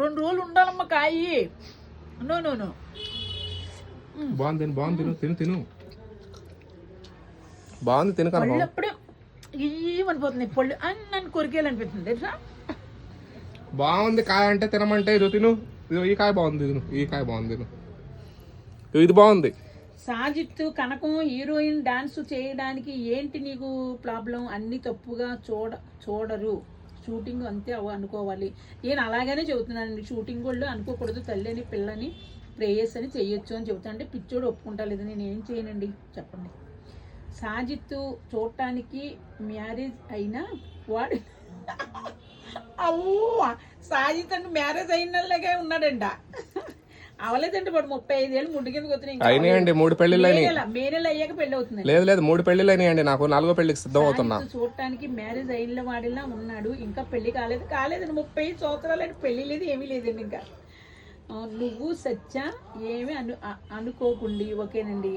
రెండు రోజులు ఉండాలమ్మా కాయి. No no no. బాగుంది తిను బాగుంది తిను తిను తిను. బాగుంది తిను పళ్ళు అప్పుడే ఏమనిపోతుంది పళ్ళు అని నన్ను కొరికేయాలనిపిస్తుంది తెలుసా? బాగుంది కాయ అంటే తినమంటే ఇదో తిను ఈ కాయ బాగుంది తిను ఈ కాయ బాగుంది తిను. ఇదో బాగుంది. సాజిత్తు కనకం హీరోయిన్ డాన్స్ చేయడానికి ఏంటి నీకు ప్రాబ్లం? అన్ని తప్పుగా చూడ చూడరు. షూటింగ్ అంతే అనుకోవాలి. నేను అలాగనే చెబుతున్నానండి. షూటింగ్ వాళ్ళు అనుకోకూడదు. తల్లిని పిల్లని ప్రేయర్స్ అని చెయ్యొచ్చు అని చెబుతాను అంటే పిచ్చోడు ఒప్పుకుంటా లేదు. నేను ఏం చేయనండి? చెప్పండి. సాజిత్తు చూడటానికి మ్యారేజ్ అయినా వాడు అవ్వ సాజిత్ అంటే మ్యారేజ్ అయినలాగే ఉన్నాడంట. అవలేదంటే వాడు ముప్పై ఐదేళ్ళు ముడ్డు కిందకి వచ్చినాయి అయినాయండి మూడు పెళ్ళిళ్ళు అయినాయి. అయ్యాక పెళ్ళి అవుతుంది. లేదు లేదు మూడు పెళ్ళిళ్ళు అయినాయండి. నాకు నాలుగో పెళ్ళికి సిద్ధం అవుతున్నా. చూడటానికి మ్యారేజ్ అయిన వాడిలా ఉన్నాడు. ఇంకా పెళ్ళి కాలేదు. కాలేదండి ముప్పై ఐదు సంవత్సరాలు అంటే పెళ్ళి లేదు ఏమీ లేదండి ఇంకా. నువ్వు సత్య ఏమీ అను అనుకోకుండి ఓకేనండి.